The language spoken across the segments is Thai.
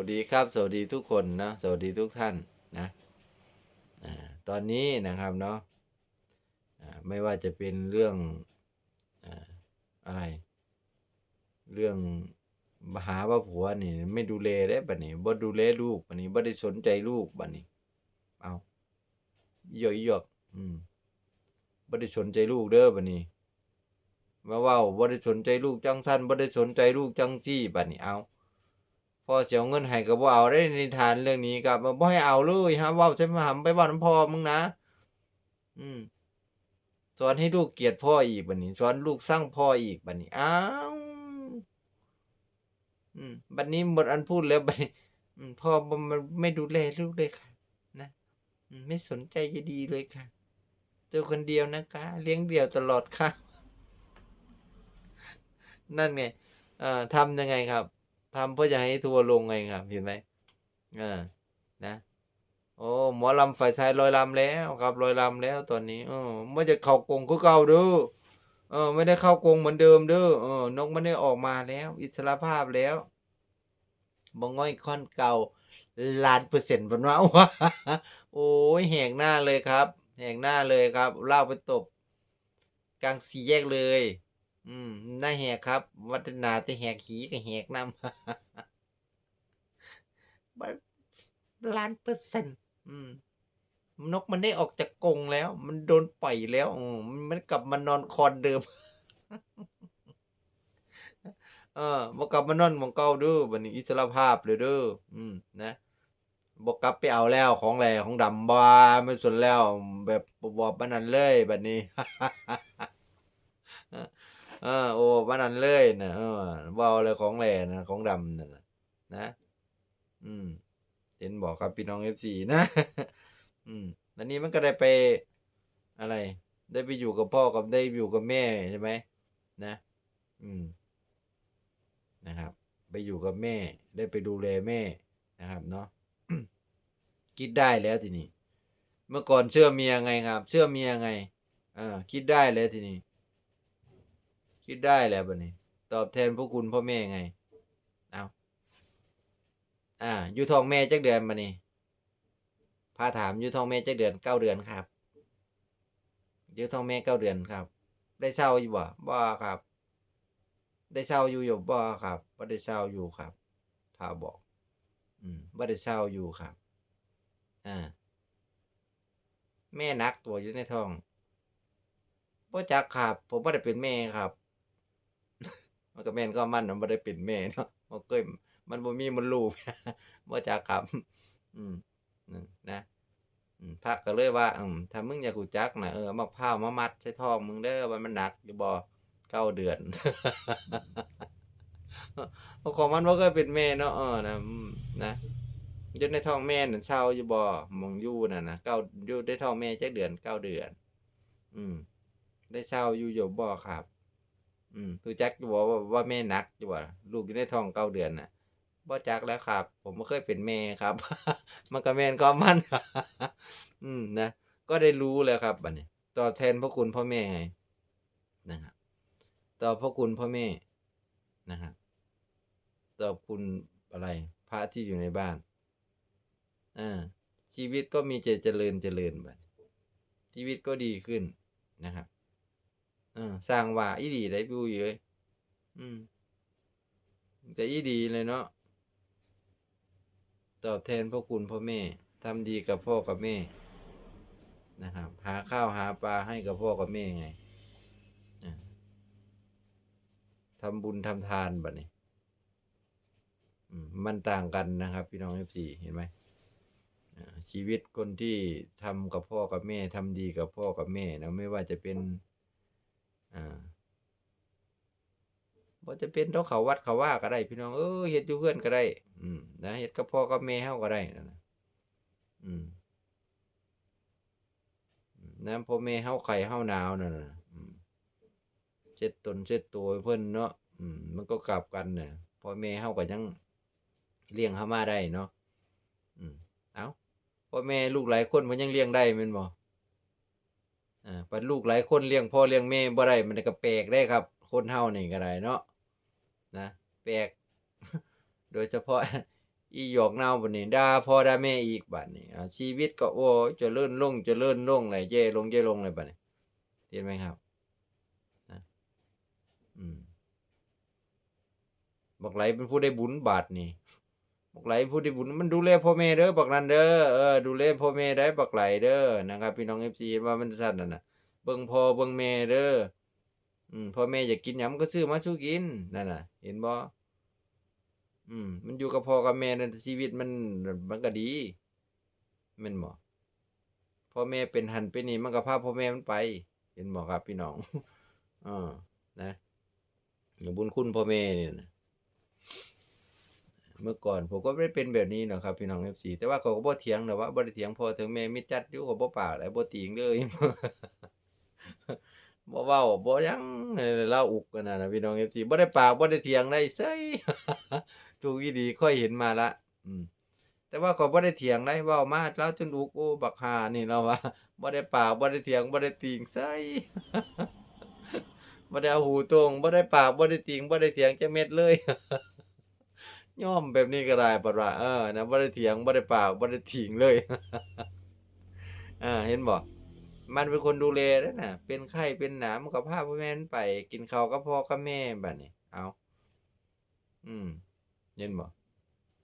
วัสดีครับ สวัสดีทุกคนนะสวัสดีทุกท่านนะตอนนี้นะครับเนาะไม่ว่าจะเป็นเรื่องอ่าอะไร เรื่องหาว่าผัวนี่ ไม่ดูแลได้บัดนี้บ่ดูแลลูกบัดนี้บ่ได้สนใจลูกบัดนี้เอาหยอกหยอกอืมบ่ได้สนใจลูกเด้อบัดนี้มาว้าบ่ได้สนใจลูกจังซั่นบ่ได้สนใจลูกจังซี่บัดนี้เอา พ่อเสียเงินให้ก็บ่เอาได้นิทานเรื่องนี้ครับบ่ให้เอาเลยฮะว้าใช่มาหำไปเว้านำพ่อมึงนะ อืมสอนให้ลูกเกลียดพ่ออีกบัดนี้สอนลูกสร้างพ่ออีกบัดนี้อ้าวอืมบัดนี้หมดอันพูดแล้วบัดนี้พ่อมันไม่ดูแลลูกเลยค่ะ นะไม่สนใจจะดีเลยค่ะเจ้าคนเดียวนะคะ เลี้ยงเดี่ยวตลอดค่ะ นั่นไงเอ่อทำยังไงครับ ทำเพื่อจะให้ทัวร์ลงไงครับ เห็นไหมเออนะ โอ้หมอลำฝ่ายชายลอยลำแล้วครับลอยลำแล้วตอนนี้เออไม่จะเข้ากงคือเก่าเด้อเออ ไม่ได้เข้ากงเหมือนเดิมเด้อเออนกไม่ได้ออกมาแล้ว อิสรภาพแล้วบงง่อยค่อนเก่าล้านเปอร์เซ็นต์บนว่าว่าโอ้ยแหกหน้าเลยครับ แหกหน้าเลยครับเล่าไปตบกลางสี่แยกเลย อืมหน้าแหกครับ วัฒนาแต่แหกขีกับแหกนำล้านเปอร์เซ็นต์อืมนกมันได้ออกจากกรงแล้ว มันโดนปล่อยแล้วอืมมันกลับมานอนคอนเดิม เออบอกกลับมานอนมองเก่าด้อบัดนี้อิสระภาพเลยด้ออืม นะบอกกลับไปเอาแล้วของแหล่ของดำบ้าไม่สนแล้ว แบบบอบบันนั้นเลยบัดนี้ เออโอ้บันนั้นเลยนะเออเบาเลยของแหล่นะของดำนั่นน่ะนะ อืม เห็นบอกครับพี่น้องเอฟซีนะ อืมแล้วนี้มันก็ได้ไปอะไร ได้ไปอยู่กับพ่อกับได้อยู่กับแม่ใช่ไหมนะ อืม นะครับ ไปอยู่กับแม่ ได้ไปดูแลแม่นะครับ เนาะคิดได้แล้วทีนี้ เมื่อก่อนเชื่อเมียไงครับ เชื่อเมียไงอ่าคิดได้แล้วทีนี้ คิดได้แล้วบัดนี้ ตอบแทนพวกคุณพ่อแม่ไง เอาอ่า อยู่ท้องแม่จักเดือนมานี่พาถามอยู่ท้องแม่จักเดือนเก้าเดือนครับอยู่ท้องแม่เก้าเดือนครับ ได้เช่าอยู่บ่บ่ครับ ได้เช่าอยู่อยู่บ่ครับบ่ได้เช่าอยู่ครับถ้าบอก อืมบ่ได้เช่าอยู่ครับ อ่า แม่นักตัวอยู่ในท้องบ่จักครับ ผมบ่ได้เป็นแม่ครับ มันก็แม่นก็มันมันบ่ได้เป็นแม่เนาะมันเคยมันบ่มีมันลูกบ่จักครับ อืมนั่นนะอืมพระก็เลยว่าอืมถ้ามึงอยากรู้จักน่ะเออมะพร้าวมามัดใส่ท้องมึงเด้อว่ามันหนักอยู่บ่เก้าเดือนเพราะของมันบ่เคยเป็นแม่เนาะเออนะนะอยู่ในท้องแม่นั่นเศร้าอยู่บ่มองอยู่นั่นน่ะเก้าอยู่ในท้องแม่จักเดือนเก้าเดือน อืม ได้เศร้าอยู่อยู่บ่ครับ อืมรู้จักอยู่บ่ว่าว่าแม่หนักอยู่บ่ลูกอยู่ในท้องเก้าเดือนน่ะบ่จักแล้วครับ ผมบ่เคยเป็นแม่ครับ มันก็แม่นก็มันอืมนะก็ได้รู้แล้วครับบัดนี้ตอบแทนพระคุณพ่อแม่ไงนะครับตอบพระคุณพ่อแม่นะครับตอบคุณอะไรพระที่อยู่ในบ้านอ่าชีวิตก็มีใจเจริญเจริญบัดชีวิตก็ดีขึ้นนะครับ ออสร้างว่าอีดีได้ปูอยู่เอ้ยอืมจะอีดีเลยเนาะตอบแทนพระคุณพ่อแม่ทำดีกับพ่อกับแม่ นะครับ หาข้าวหาปลาให้กับพ่อกับแม่ไงทำบุญทำทานแบบนี้อืมมันต่างกันนะครับ พี่น้องเอฟซีเห็นไหมอ่าชีวิตคนที่ทำกับพ่อกับแม่ทำดีกับพ่อกับแม่นะไม่ว่าจะเป็น อ่าบ่จะเป็นต้องเขาวัดเขาว่าก็ได้พี่น้องเออเฮ็ดอยู่เพื่อนก็ได้ อืมนะเฮ็ดกับพ่อกับแม่เฮาก็ได้นะอืมน้ำพ่อแม่เฮาไข่เฮาหนาวนั่นน่ะอืมเช็ดตนเช็ดตัวเพิ่อนเนาะอืม มันก็กลับกันน่ะพ่อแม่เฮาก็ยังเลี้ยงเฮามาได้เนาะอืม เอ้าพ่อแม่ลูกหลายคนมันยังเลี้ยงได้แม่นบ่ อ่าปัดลูกหลายคนเลี้ยงพ่อเลี้ยงแม่บ่ได้มันก็แปลกได้ครับ คนเฮานี่ก็ได้เนาะนะแปลก โดยเฉพาะอีหยอกเน่าบัดนี้ด่าพ่อด่าแม่อีกบัดนี้อ่ชีวิตก็โอ้ยเจริญลงจะเจริญลงเลยแย่ลงแย่ลงเลยบัดนี้เห็นไหมครับนะอืมบักไหลเป็นผู้ได้บุญบาทนี่ บักไหลผู้ได้บุญมันดูแลพ่อแม่เด้อบักนั้นเด้อเออดูแลพ่อแม่ได้บักไหลเด้อนะครับ พี่น้อง FC ว่ามันสั่นนั่นน่ะเบิ่งพ่อเบิ่งแม่เด้ออืมพ่อแม่อยากกินหยังก็ซื้อมาสู้กินนั่นน่ะ เห็นบ่อืม มันอยู่กับพ่อกับแม่นั่นชีวิตมันมันก็ดีแม่นบ่พ่อแม่เป็นหันเป็นนี่มันก็พาพ่อแม่มันไป เห็นบ่ครับพี่น้องเออนะอย่าบุญคุณพ่อแม่นี่นะ เมื่อก่อนผมก็ไม่ได้เป็นแบบนี้หรอกครับพี่น้อง FC แต่ว่าเขาก็บ่เถียงนะว่าบ่ได้เถียงพอถึงแม่มิจัดอยู่ก็บ่ปากแล้วบ่ติงเลยบ่เว้าบ่ยังเล่าอุกกันนะนะพี่น้อง FC บ่ได้ปากบ่ได้เถียงได้เซยถูกอีดีค่อยเห็นมาละอืมแต่ว่าก็บ่ได้เถียงได้เว้ามาแล้วจนอุกโอ้บักหานี่เราว่าบ่ได้ปากบ่ได้เถียงบ่ได้ติงไสบ่ได้เอาหูตรงบ่ได้ปากบ่ได้ติงบ่ได้เถียงจักเม็ดเลย ย่อมแบบนี้ก็ได้ปัดว่าเออนะบ่ได้เถียงบ่ได้ปากบ่ได้ติงเลย อ่า เห็นบ่มันเป็นคนดูแลเด้อน่ะเป็นไข้เป็นหนาวมันก็พาพ่อแม่นไป กินข้าวกับพ่อกับแม่บัดนี้ เอา อืม เห็นบ่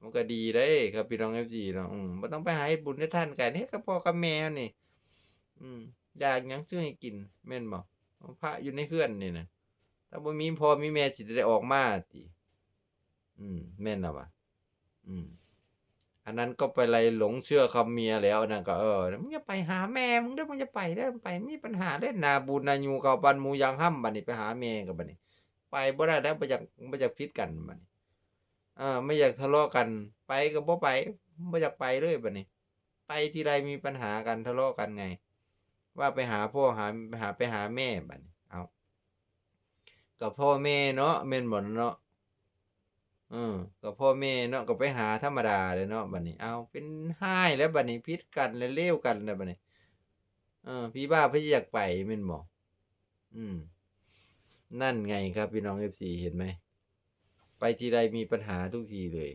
มันก็ดีเด้ครับพี่น้อง FC เนาะอืมบ่ต้องไปหาบุญเฮ็ดทานกันเฮ็ดกับพ่อกับแม่นี่ อืมอยากหยังซื้อให้กิน แม่นบ่พระอยู่ในเรือนนี่นะถ้าบ่มีพ่อมีแม่สิได้ออกมาติ อืมแม่นแล้วว่ะอืม อันนั้นก็ไปไล่หลงเชื่อคำเมียแล้วนั่นก็เออมึงอย่าไปหาแม่มึงเด้อมึงอย่าไปเด้อไปมีปัญหาเด้อนาบุญนายูเข้าปันมูยางห้ำบัดนี้ไปหาแม่ก็บัดนี้ไปบ่ได้แล้วบ่อยากบ่อยากผิดกันบัดนี้เออไม่อยากทะเลาะกัน ไปก็บ่ไปบ่อยากไปเลยบัดนี้ไปทีไรมีปัญหากันทะเลาะกันไง ว่าไปหาพ่อหาหาไปหาแม่บันี้เอากับพ่อแม่เนาะแม่นบ่เนาะ เออกับพ่อแม่เนาะก็ไปหาธรรมดาเลยเนาะบัดนี้เอาเป็นห้ายแล้วบัดนี้ผิดกันแล้วเลวกันแล้วบัดนี้เออพี่บ้าพี่อยากไปแม่นบ่อืม นั่นไงครับพี่น้อง FC เห็นไหมไปทีไรมีปัญหาทุกทีเลย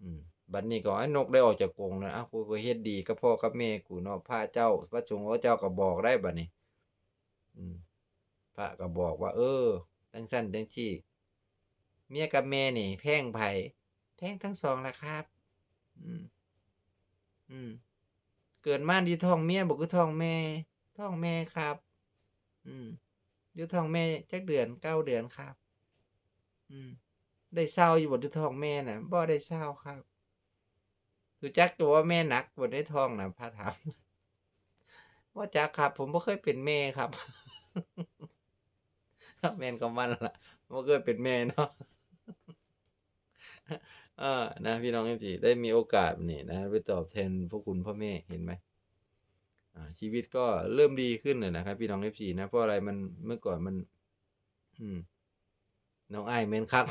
อืมบัดนี้ก็ไอ้นกได้ออกจากกรงแล้วอ้าวกูก็เฮ็ดดีกับพ่อกับแม่กูเนาะพระเจ้าพระสงฆ์เจ้าก็บอกได้บัดนี้ อืม พระก็บอกว่า เออจังซั่นจังซี่ เมียกับแม่นี่ แพงไผแพงทั้งสองละครับ อืม อืม เกิดมาที่ท้องเมียบ่คือท้องแม่ท้องแม่ครับ อืมอยู่ท้องแม่จักเดือนเก้าเดือนครับ อืม ได้เศร้าอยู่บ่อยู่ท้องแม่น่ะบ่ได้เศร้าครับรู้จักตัวว่าแม่หนักบ่ในท้องน่ะพระถามบ่จักครับ ผมบ่เคยเป็นแม่ครับแม่นก็มันล่ะบ่เคยเป็นแม่เนาะ เออนะพี่น้องเอฟจีได้มีโอกาสนี่นะไปตอบแทนพวกคุณพ่อแม่เห็นไหมชีวิตก็เริ่มดีขึ้นเลยนะครับ พี่น้องเอฟซีนะเพราะอะไรมันเมื่อก่อนมัน อืมน้องไอ้เม่นคัก